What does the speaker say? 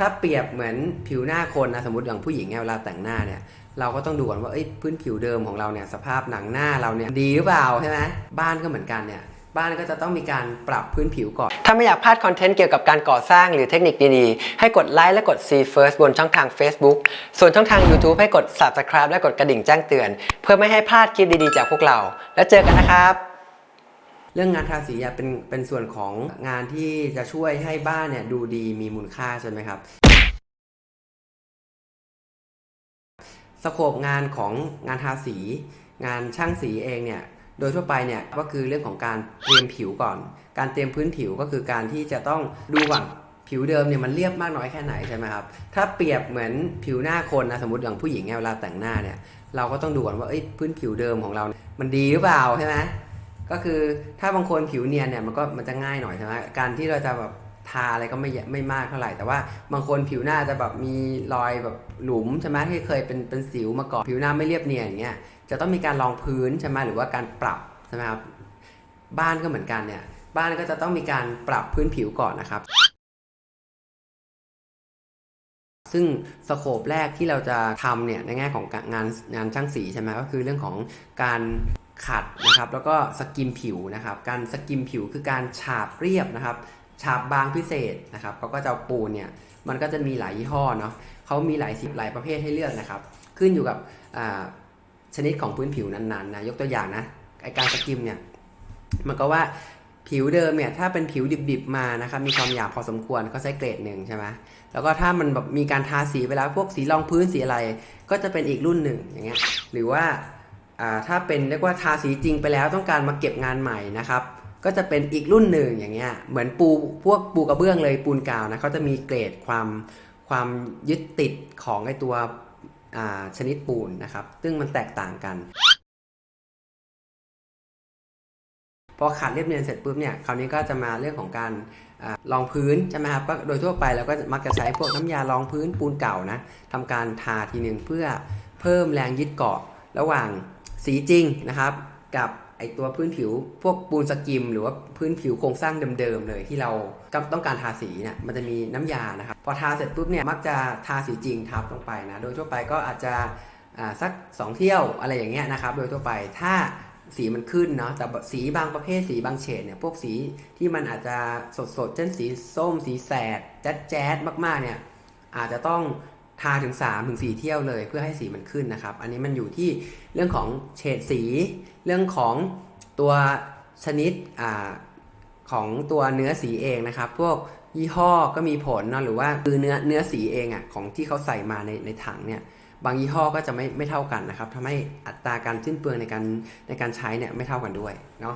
ถ้าเปรียบเหมือนผิวหน้าคนนะสมมติอย่างผู้หญิงเนี่ยเวลาแต่งหน้าเนี่ยเราก็ต้องดูก่อนว่าพื้นผิวเดิมของเราเนี่ยสภาพหนังหน้าเราเนี่ยดีหรือเปล่าใช่ไหมบ้านก็เหมือนกันเนี่ยบ้านก็จะต้องมีการปรับพื้นผิวก่อน ถ้าไม่อยากพลาดคอนเทนต์เกี่ยวกับการก่อสร้างหรือเทคนิคดีๆ ให้กดไลค์และกด See First บนช่องทาง Facebook ส่วนช่องทาง YouTube ให้กด Subscribe และกดกระดิ่งแจ้งเตือน เพื่อไม่ให้พลาดคลิปดีๆจากพวกเรา แล้วเจอกันนะครับ เรื่องงานทาสีเป็นเป็นส่วนของงานที่จะช่วยให้บ้านเนี่ยดูดีมีมูลค่าใช่ไหมครับสโคปงานของงานทาสี งานช่างสีเองเนี่ยโดยทั่วไปเนี่ยก็คือเรื่องของการเตรียมผิวก่อน การเตรียมพื้นผิวก็คือการที่จะต้องดูก่อนผิวเดิมเนี่ยมันเรียบมากน้อยแค่ไหนใช่ไหมครับ ถ้าเปรียบเหมือนผิวหน้าคนนะสมมติอย่างผู้หญิงเนี่ยเวลาแต่งหน้าเนี่ยเราก็ต้องดูก่อนว่าเอ้ยพื้นผิวเดิมของเรา มันดีหรือเปล่าใช่ไหม ก็คือถ้าบางคนผิวเนียนเนี่ยมันก็มันจะง่ายหน่อยใช่ไหมการที่เราจะแบบทาอะไรก็ไม่ไม่มากเท่าไหร่ แต่ว่าบางคนผิวหน้าจะแบบมีรอยแบบหลุมใช่ไหมที่เคยเป็นเป็นสิวมาก่อนผิวหน้าไม่เรียบเนียนอย่างเงี้ยจะต้องมีการรองพื้นใช่ไหมหรือว่าการปรับใช่ไหมครับบ้านก็เหมือนกันเนี่ยบ้านก็จะต้องมีการปรับพื้นผิวก่อนนะครับ ซึ่งสโคปแรกที่เราจะทำเนี่ยในแง่ของงานงานช่างสีใช่ไหมก็คือเรื่องของการ ขัดนะครับ แล้วก็สกิมผิวนะครับ การสกิมผิวคือการฉาบเรียบนะครับ ฉาบบางพิเศษนะครับเขาก็จะเอาปูนเนี่ย มันก็จะมีหลายยี่ห้อเนาะเขามีหลายสีหลายประเภทให้เลือกนะครับ ขึ้นอยู่กับชนิดของพื้นผิวนั้นๆนะยกตัวอย่างนะไอการสกิมเนี่ยมันก็ว่าผิวเดิมเนี่ยถ้าเป็นผิวดิบๆมานะครับมีความหยาบพอสมควรก็ใช้เกรดหนึ่งใช่ไหมแล้วก็ถ้ามันแบบมีการทาสีไปแล้วพวกสีรองพื้นสีอะไร ก็จะเป็นอีกรุ่นหนึ่งอย่างเงี้ยหรือว่า ถ้าเป็นเรียกว่าทาสีจริงไปแล้วต้องการมาเก็บงานใหม่นะครับก็จะเป็นอีกรุ่นหนึ่งอย่างเงี้ยเหมือนปูพวกปูกระเบื้องเลยปูนกาวนะเขาจะมีเกรดความความยึดติดของไอตัวชนิดปูนนะครับ ซึ่งมันแตกต่างกัน พอขัดเรียบเนียนเสร็จปุ๊บเนี่ยคราวนี้ก็จะมาเรื่องของการอรองพื้นใช่ไหมครับก็โดยทั่วไปเราก็มักจะใช้พวกน้ำยารองพื้นปูนเก่านะทำการทาทีหนึ่งเพื่อเพิ่มแรงยึดเกาะระหว่าง สีจริงนะครับกับไอตัวพื้นผิวพวกปูนสกิม หรือว่าพื้นผิวโครงสร้างเดิมๆเลยที่เราต้องการทาสีเนี่ยมันจะมีน้ำยานะครับพอทาเสร็จปุ๊บเนี่ยมักจะทาสีจริงทับลงไปนะโดยทั่วไปก็อาจจะสัก 2 เที่ยวอะไรอย่างเงี้ยนะครับโดยทั่วไปถ้าสีมันขึ้นเนาะแต่สีบางประเภทสีบางเฉดเนี่ยพวกสีที่มันอาจจะสดสดๆเช่นสีส้มสีแสดแจ๊ดแจ๊ดมากๆเนี่ยอาจจะต้อง ทาถึง3ถึง4เที่ยวเลยเพื่อให้สีมันขึ้นนะครับ อันนี้มันอยู่ที่เรื่องของเฉดสี เรื่องของตัวชนิดอของตัวเนื้อสีเองนะครับ พวกยี่ห้อก็มีผลเนาะหรือว่าคือเนื้อเนื้อสีเองอะ่ะของที่เขาใส่มาในในถังเนี่ยบางยี่ห้อก็จะไม่ไม่เท่ากันนะครับทำให้อัตราการสิ้นเปลืองในการในการใช้เนี่ยไม่เท่ากันด้วยเนาะ